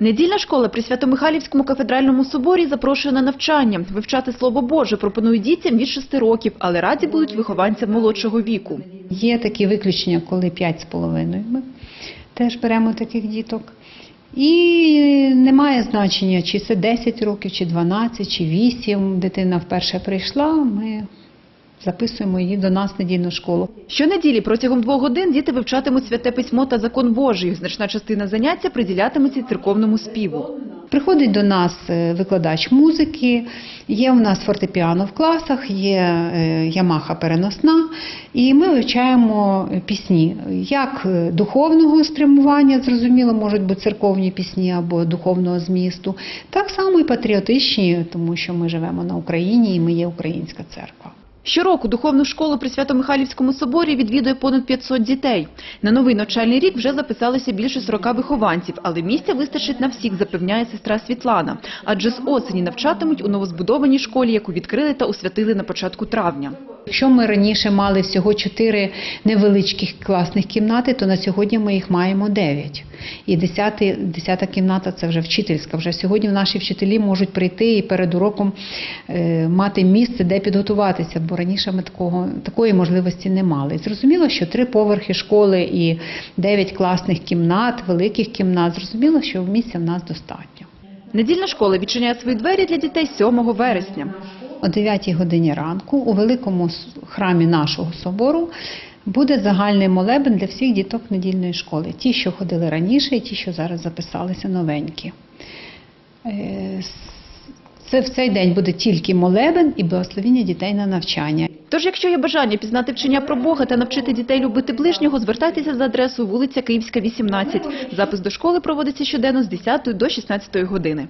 Недільна школа при Свято-Михайлівському кафедральному соборі запрошує на навчання. Вивчати Слово Боже пропонують дітям від 6 років, але раді будуть вихованцям молодшого віку. Є такі виключення, коли 5,5 ми теж беремо таких діток. І немає значення, чи це 10 років, чи 12, чи 8. Дитина вперше прийшла, ми записуємо її до нас недільну школу. Щонеділі протягом двох годин діти вивчатимуть святе письмо та закон Божий. Значна частина заняття приділятиметься церковному співу. Приходить до нас е, викладач музики, є у нас фортепіано в класах, є е, Ямаха переносна, і ми вивчаємо пісні як е, духовного спрямування, зрозуміло, можуть бути церковні пісні або духовного змісту, так само і патріотичні, тому що ми живемо на Україні і ми є українська церква. Щороку духовну школу при Свято-Михайлівському соборі відвідує понад 500 дітей. На новий навчальний рік вже записалися більше 40 вихованців, але місця вистачить на всіх, запевняє сестра Світлана. Адже з осені навчатимуть у новозбудованій школі, яку відкрили та освятили на початку травня. Якщо ми раніше мали всього 4 невеличких класних кімнати, то на сьогодні ми їх маємо 9. І 10, 10 кімната це вже вчительська. Вже сьогодні наші вчителі можуть прийти і перед уроком е, мати місце, де підготуватися, бо раніше ми такого, такої можливості не мали. Зрозуміло, що три поверхи школи і 9 класних кімнат, великих кімнат, зрозуміло, що місця в нас достатньо. Недільна школа відчиняє свої двері для дітей 7 вересня. О 9 годині ранку у великому храмі нашого собору буде загальний молебен для всіх діток недільної школи. Ті, що ходили раніше, і ті, що зараз записалися новенькі. Е, Це в цей день буде тільки молебен і благословіння дітей на навчання. Тож, якщо є бажання пізнати вчення про Бога та навчити дітей любити ближнього, звертайтеся за адресою вулиця Київська, 18. Запис до школи проводиться щоденно з 10 до 16 години.